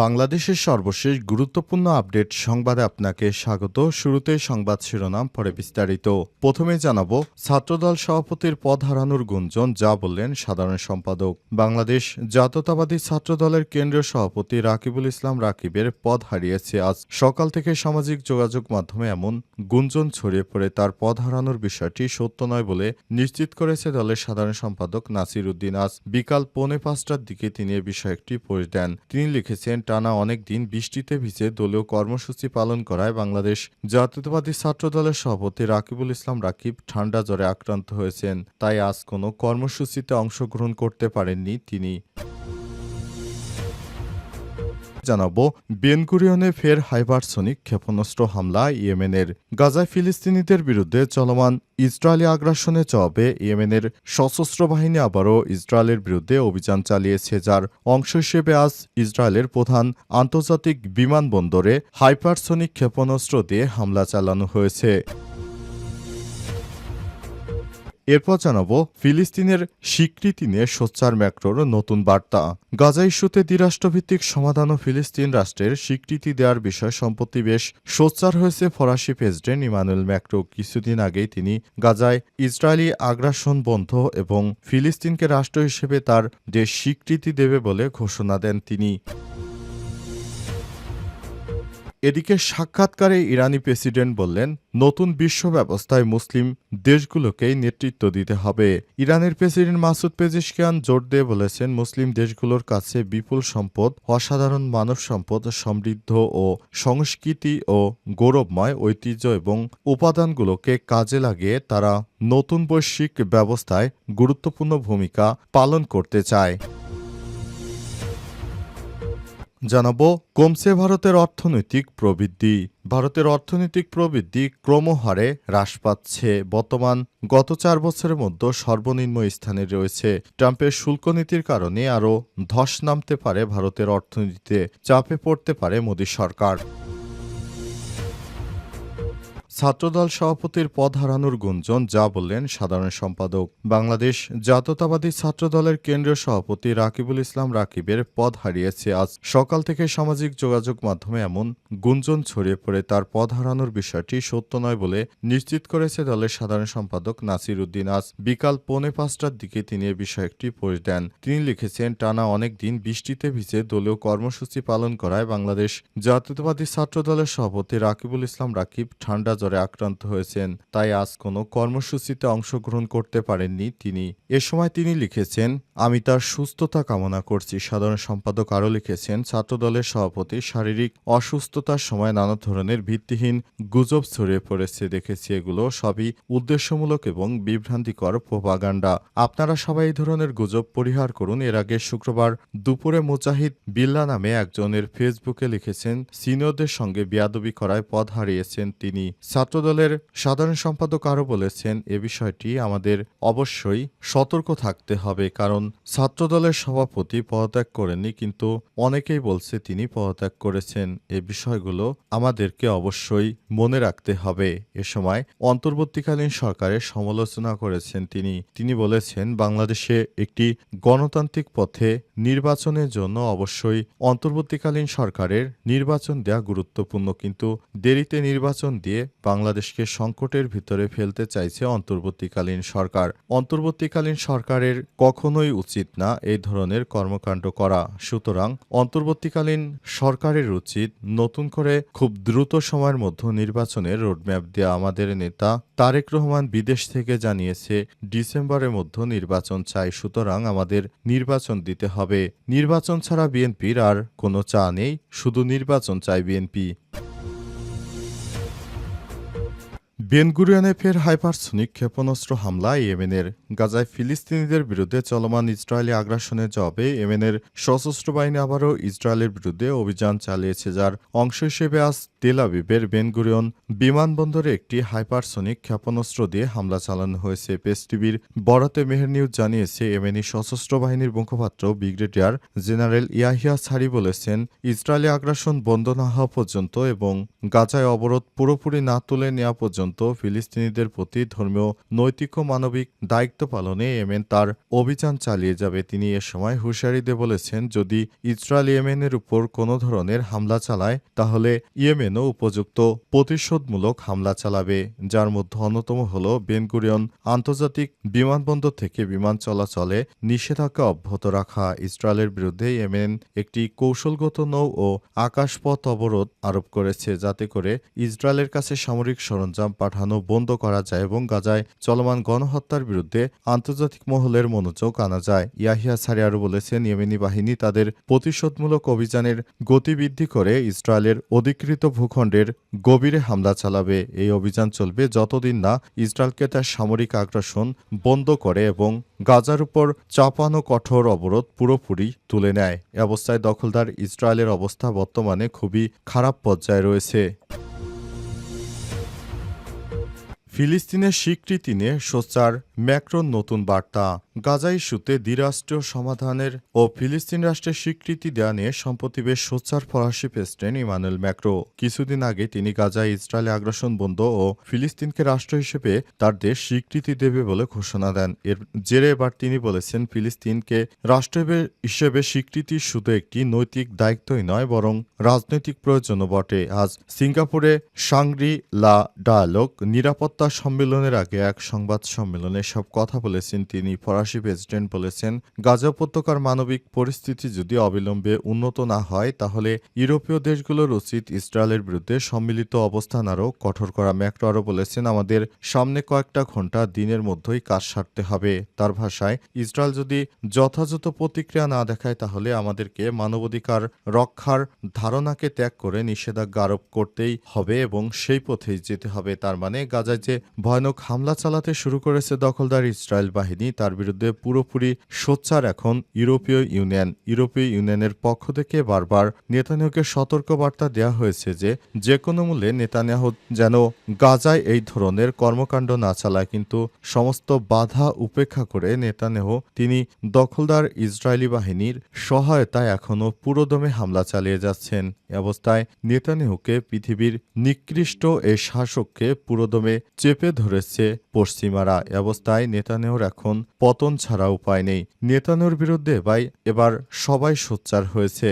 বাংলাদেশের সর্বশেষ গুরুত্বপূর্ণ আপডেট সংবাদে আপনাকে স্বাগত। শুরুতে সংবাদ শিরোনাম, পরে বিস্তারিত। প্রথমে জানাব, ছাত্রদল সভাপতির পদ হারানোর গুঞ্জন, যা বললেন সাধারণ সম্পাদক। বাংলাদেশ জাতীয়তাবাদী ছাত্রদলের কেন্দ্রীয় সভাপতি রাকিবুল ইসলাম রাকিবের পদ হারিয়েছে আজ। সকাল থেকে সামাজিক যোগাযোগ মাধ্যমে এমন গুঞ্জন ছড়িয়ে পড়ে, তার পদ হারানোর বিষয়টি সত্য নয় বলে নিশ্চিত করেছে দলের সাধারণ সম্পাদক নাসির উদ্দিন। আজ বিকাল পৌনে পাঁচটার দিকে তিনি এ বিষয়ে একটি পোস্ট দেন। তিনি লিখেছেন টানা অনেক দিন বৃষ্টিতে ভিজে দলীয় কর্মসূচি পালন করায় বাংলাদেশ জাতীয়তাবাদী ছাত্র দলের সভাপতি রাকিবুল ইসলাম রাকিব ঠান্ডা জ্বরে আক্রান্ত হয়েছেন। তাই আজ কোনো কর্মসূচিতে অংশগ্রহণ করতে পারেননি তিনি। জানাব বেনগুরিয়নে ফের হাইপারসনিক ক্ষেপণাস্ত্র হামলা, ইয়েমেনের গাজায় ফিলিস্তিনিদের বিরুদ্ধে চলমান ইসরায়েলি আগ্রাসনের জবাবে ইয়েমেনের সশস্ত্র বাহিনী আবারও ইসরায়েলের বিরুদ্ধে অভিযান চালিয়েছে, যার অংশ হিসেবে আজ ইসরায়েলের প্রধান আন্তর্জাতিক বিমানবন্দরে হাইপারসনিক ক্ষেপণাস্ত্র দিয়ে হামলা চালানো হয়েছে। এরপর জানাব ফিলিস্তিনের স্বীকৃতি নিয়ে সোচ্চার ম্যাক্রোর নতুন বার্তা। গাজা ইস্যুতে দ্বিরাষ্ট্রভিত্তিক সমাধান ও ফিলিস্তিন রাষ্ট্রের স্বীকৃতি দেওয়ার বিষয়ে সম্পত্তি বেশ সোচ্চার হয়েছে ফরাসি প্রেসিডেন্ট ইমানুয়েল ম্যাক্রো। কিছুদিন আগেই তিনি গাজায় ইসরায়েলি আগ্রাসন বন্ধ এবং ফিলিস্তিনকে রাষ্ট্র হিসেবে তার দেশ স্বীকৃতি দেবে বলে ঘোষণা দেন তিনি। এদিকে সাক্ষাৎকারে ইরানি প্রেসিডেন্ট বললেন, নতুন বিশ্ব ব্যবস্থায় মুসলিম দেশগুলোকেই নেতৃত্ব দিতে হবে। ইরানের প্রেসিডেন্ট মাসুদ পেজিশকিয়ান জোর দিয়ে বলেছেন, মুসলিম দেশগুলোর কাছে বিপুল সম্পদ, অসাধারণ মানব সম্পদ, সমৃদ্ধ ও সংস্কৃতি ও গৌরবময় ঐতিহ্য এবং উপাদানগুলোকে কাজে লাগিয়ে তারা নতুন বৈশ্বিক ব্যবস্থায় গুরুত্বপূর্ণ ভূমিকা পালন করতে চায়। জানাব, কমছে ভারতের অর্থনৈতিক প্রবৃদ্ধি। ভারতের অর্থনৈতিক প্রবৃদ্ধি ক্রমহারে হ্রাস পাচ্ছে। বর্তমান গত চার বছরের মধ্যে সর্বনিম্ন স্থানে রয়েছে। ট্রাম্পের শুল্ক নীতির কারণে আরও ধস নামতে পারে ভারতের অর্থনীতিতে। চাপে পড়তে পারে মোদী সরকার। ছাত্রদল সভাপতির পদ হারানোর গুঞ্জন, যা বললেন সাধারণ সম্পাদক। বাংলাদেশ জাতীয়তাবাদী ছাত্রদলের কেন্দ্রীয় সভাপতি রাকিবুল ইসলাম রাকিবের পদ হারিয়েছে আজ। সকাল থেকে সামাজিক যোগাযোগ মাধ্যমে এমন গুঞ্জন ছড়িয়ে পড়ে, তার পদ হারানোর বিষয়টি সত্য নয় বলে নিশ্চিত করেছে দলের সাধারণ সম্পাদক নাসির উদ্দিন। আজ বিকাল পৌনে পাঁচটার দিকে তিনি এ বিষয়ে একটি পোস্ট দেন। তিনি লিখেছেন, টানা অনেক দিন বৃষ্টিতে ভিজে দলীয় কর্মসূচি পালন করায় বাংলাদেশ জাতীয়তাবাদী ছাত্রদলের সভাপতি রাকিবুল ইসলাম রাকিব ঠান্ডা জ্বরে আক্রান্ত হয়েছেন, তাই আজ কোনো কর্মসূচিতে অংশগ্রহণ করতে পারেননি তিনি। এ সময় তিনি লিখেছেন, আমি তার সুস্থতা কামনা করছি। সাধারণ সম্পাদক আরও লিখেছেন, ছাত্রদলের সভাপতি শারীরিক অসুস্থতার সময় নানা ধরনের ভিত্তিহীন গুজব ছড়িয়ে পড়েছে, দেখেছি এগুলো সবই উদ্দেশ্যমূলক এবং বিভ্রান্তিকর প্রোপাগান্ডা। আপনারা সবাই এই ধরনের গুজব পরিহার করুন। এর আগে শুক্রবার দুপুরে মুজাহিদ বিল্লা নামে একজনের ফেসবুকে লিখেছেন, সিনিয়রদের সঙ্গে বিয়াদবি করায় পদ হারিয়েছেন তিনি। ছাত্রদলের সাধারণ সম্পাদক আরও বলেছেন, এ বিষয়টি আমাদের অবশ্যই সতর্ক থাকতে হবে, কারণ ছাত্রদলের সভাপতি পদত্যাগ করেননি, কিন্তু অনেকেই বলছে তিনি পদত্যাগ করেছেন। এ বিষয়গুলো আমাদেরকে অবশ্যই মনে রাখতে হবে। এ সময় অন্তর্বর্তীকালীন সরকারের সমালোচনা করেছেন তিনি। তিনি বলেছেন, বাংলাদেশে একটি গণতান্ত্রিক পথে নির্বাচনের জন্য অবশ্যই অন্তর্বর্তীকালীন সরকারের নির্বাচন দেওয়া গুরুত্বপূর্ণ, কিন্তু দেরিতে নির্বাচন দিয়ে বাংলাদেশকে সংকটের ভিতরে ফেলতে চাইছে অন্তর্বর্তীকালীন সরকার। অন্তর্বর্তীকালীন সরকারের কখনোই উচিত না এই ধরনের কর্মকাণ্ড করা। সুতরাং অন্তর্বর্তীকালীন সরকারের উচিত নতুন করে খুব দ্রুত সময়ের মধ্যে নির্বাচনের রোডম্যাপ দেওয়া আমাদের নেতা তারেক রহমান বিদেশ থেকে জানিয়েছে, ডিসেম্বরের মধ্যে নির্বাচন চাই, সুতরাং আমাদের নির্বাচন দিতে হবে। নির্বাচন ছাড়া বিএনপির আর কোনো চা নেই, শুধু নির্বাচন চাই বিএনপি। বেনগুরিয়ানে ফের হাইপারসনিক ক্ষেপণাস্ত্র হামলা ইয়েমেনের গাজায় ফিলিস্তিনিদের বিরুদ্ধে চলমান ইসরায়েলি আগ্রাসনের জবাবে ইয়েমেনের সশস্ত্র বাহিনী আবারও ইসরায়েলের বিরুদ্ধে অভিযান চালিয়েছে, যার অংশ হিসেবে আজ তেল আবিবের বেনগুরিয়ন বিমানবন্দরে একটি হাইপারসনিক ক্ষেপণাস্ত্র দিয়ে হামলা চালানো হয়েছে। পেস টিভির বরাতে মেহের নিউজ জানিয়েছে, ইয়েমেনি সশস্ত্র বাহিনীর মুখপাত্র ব্রিগেডিয়ার জেনারেল ইয়াহিয়া সারি বলেছেন, ইসরায়েলি আগ্রাসন বন্ধ না হওয়া পর্যন্ত এবং গাজায় অবরোধ পুরোপুরি না তুলে নেওয়া পর্যন্ত ফিলিস্তিনিদের প্রতি ধর্মীয়, নৈতিক ও মানবিক দায়িত্ব পালনে ইয়েমেন তার অভিযান চালিয়ে যাবে। তিনি এ সময় হুঁশিয়ারি বলেছেন, যদি ইসরায়েল ইয়েমেনের উপর কোনো ধরনের হামলা চালায়, তাহলে ইয়েমেনও উপযুক্ত প্রতিশোধমূলক হামলা চালাবে, যার মধ্যে অন্যতম হল বেনগুরিয়ন আন্তর্জাতিক বিমানবন্দর থেকে বিমান চলাচলে নিষেধাজ্ঞা অব্যাহত রাখা। ইসরায়েলের বিরুদ্ধে ইয়েমেন একটি কৌশলগত নৌ ও আকাশপথ অবরোধ আরোপ করেছে, যাতে করে ইসরায়েলের কাছে সামরিক সরঞ্জাম পাঠানো বন্ধ করা যায় এবং গাজায় চলমান গণহত্যার বিরুদ্ধে আন্তর্জাতিক মহলের মনোযোগ আনা যায়। ইয়াহিয়া সারি আরও বলেছেন, ইয়েমেনি বাহিনী তাদের প্রতিশোধমূলক অভিযানের গতিবৃদ্ধি করে ইসরায়েলের অধিকৃত ভূখণ্ডের গভীরে হামলা চালাবে। এই অভিযান চলবে যতদিন না ইসরায়েলকে তার সামরিক আগ্রাসন বন্ধ করে এবং গাজার উপর চাপানো কঠোর অবরোধ পুরোপুরি তুলে নেয়। অবস্থায় দখলদার ইসরায়েলের অবস্থা বর্তমানে খুবই খারাপ পর্যায়ে রয়েছে। ফিলিস্তিনের স্বীকৃতি নিয়ে সোচ্চার ম্যাক্রোর নতুন বার্তা। গাজা ইস্যুতে দ্বিরাষ্ট্রীয় সমাধানের ও ফিলিস্তিন রাষ্ট্রের স্বীকৃতি দেওয়া নিয়ে সম্প্রতি বেশ সোচ্চার ফরাসি প্রেসিডেন্ট ইমানুয়েল ম্যাক্রো। কিছুদিন আগে তিনি গাজায় ইসরায়েলে আগ্রাসন বন্ধ ও ফিলিস্তিনকে রাষ্ট্র হিসেবে তার দেশ স্বীকৃতি দেবে বলে ঘোষণা দেন। এর জেরে এবার তিনি বলেছেন, ফিলিস্তিনকে রাষ্ট্র হিসেবে স্বীকৃতি শুধু একটি নৈতিক দায়িত্বই নয়, বরং রাজনৈতিক প্রয়োজনও বটে। আজ সিঙ্গাপুরে সাংরি লা ডায়ালগ, নিরাপত্তা সম্মেলনের আগে এক সংবাদ সম্মেলনে সব কথা বলেছেন তিনি। ফরাসি প্রেসিডেন্ট বলেছেন, গাজা উপত্যকার মানবিক পরিস্থিতি যদি অবিলম্বে উন্নত না হয়, তাহলে ইউরোপীয় দেশগুলোর উচিত ইসরায়েলের বিরুদ্ধে সম্মিলিত অবস্থান আরও কঠোর করা। ম্যাক্রো আরও বলেছেন, আমাদের সামনে কয়েকটা ঘণ্টা দিনের মধ্যেই কাজ সারতে হবে। তার ভাষায়, ইসরায়েল যদি যথাযথ প্রতিক্রিয়া না দেখায়, তাহলে আমাদেরকে মানবাধিকার রক্ষার ধারণাকে ত্যাগ করে নিষেধাজ্ঞা আরোপ করতেই হবে এবং সেই পথেই যেতে হবে। তার মানে গাজায় যে ভয়ানক হামলা চালাতে শুরু করেছে দখলদার ইসরায়েল বাহিনী। তার বিরুদ্ধে পুরোপুরি সোচ্চার এখন ইউরোপীয় ইউনিয়ন। ইউরোপীয় ইউনিয়নের পক্ষ থেকে বারবার নেতানিয়াহুকে সতর্কবার্তা দেওয়া হয়েছে যে যে কোনো মূল্যে নেতানিয়াহু যেন গাজায় এই ধরনের কর্মকাণ্ড না চালায়, কিন্তু সমস্ত বাধা উপেক্ষা করে নেতানিয়াহু তিনি দখলদার ইসরায়েলি বাহিনীর সহায়তায় এখনও পুরোদমে হামলা চালিয়ে যাচ্ছেন। অবস্থায় নেতানিয়াহুকে পৃথিবীর নিকৃষ্ট এই শাসককে পুরোদমে চেপে ধরেছে পশ্চিমারা। অবস্থায় নেতানেহর এখন পতন ছাড়া উপায় নেই। নেতানোর বিরুদ্ধে ভাই এবার সবাই সোচ্চার হয়েছে।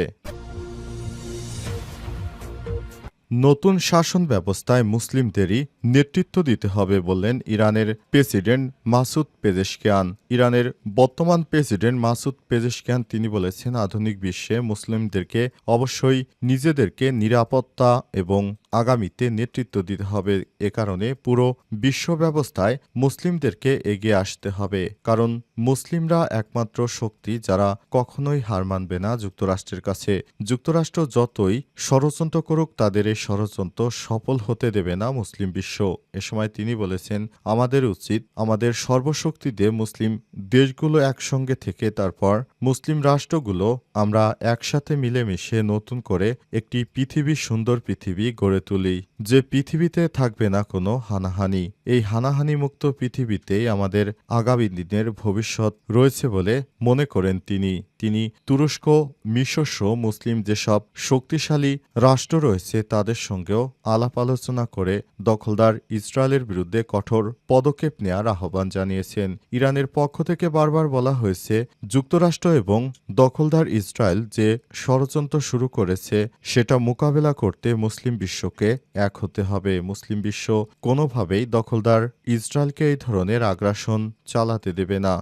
নতুন শাসন ব্যবস্থায় মুসলিমদেরই নেতৃত্ব দিতে হবে বললেন ইরানের প্রেসিডেন্ট মাসুদ পেজেশকিয়ান। ইরানের বর্তমান প্রেসিডেন্ট মাসুদ পেজেশকিয়ান তিনি বলেছেন, আধুনিক বিশ্বে মুসলিমদেরকে অবশ্যই নিজেদেরকে নিরাপত্তা এবং আগামীতে নেতৃত্ব দিতে হবে। এ কারণে পুরো বিশ্ব ব্যবস্থায় মুসলিমদেরকে এগিয়ে আসতে হবে। কারণ মুসলিমরা একমাত্র শক্তি যারা কখনোই হার মানবে না যুক্তরাষ্ট্রের কাছে। যুক্তরাষ্ট্র যতই ষড়যন্ত্র করুক, তাদের এই ষড়যন্ত্র সফল হতে দেবে না মুসলিম বিশ্ব এ সময় তিনি বলেছেন, আমাদের উচিত আমাদের সর্বশক্তি দিয়ে মুসলিম দেশগুলো একসঙ্গে থেকে তারপর মুসলিম রাষ্ট্রগুলো আমরা একসাথে মিলেমিশে নতুন করে একটি পৃথিবী সুন্দর পৃথিবী গড়ে তুলি, যে পৃথিবীতে থাকবে না কোনো হানাহানি। এই হানাহানি মুক্ত পৃথিবীতেই আমাদের আগামী দিনের ভবিষ্যৎ রয়েছে বলে মনে করেন তিনি। তিনি তুরস্ক, মিশরসহ মুসলিম যেসব শক্তিশালী রাষ্ট্র রয়েছে তাদের সঙ্গেও আলাপ আলোচনা করে দখলদার ইসরায়েলের বিরুদ্ধে কঠোর পদক্ষেপ নেয়ার আহ্বান জানিয়েছেন। ইরানের পক্ষ থেকে বারবার বলা হয়েছে, যুক্তরাষ্ট্র এবং দখলদার ইসরায়েল যে ষড়যন্ত্র শুরু করেছে, সেটা মোকাবেলা করতে মুসলিম বিশ্বকে এক হতে হবে। মুসলিম বিশ্ব কোনোভাবেই দখলদার ইসরায়েলকে এই ধরনের আগ্রাসন চালাতে দেবে না।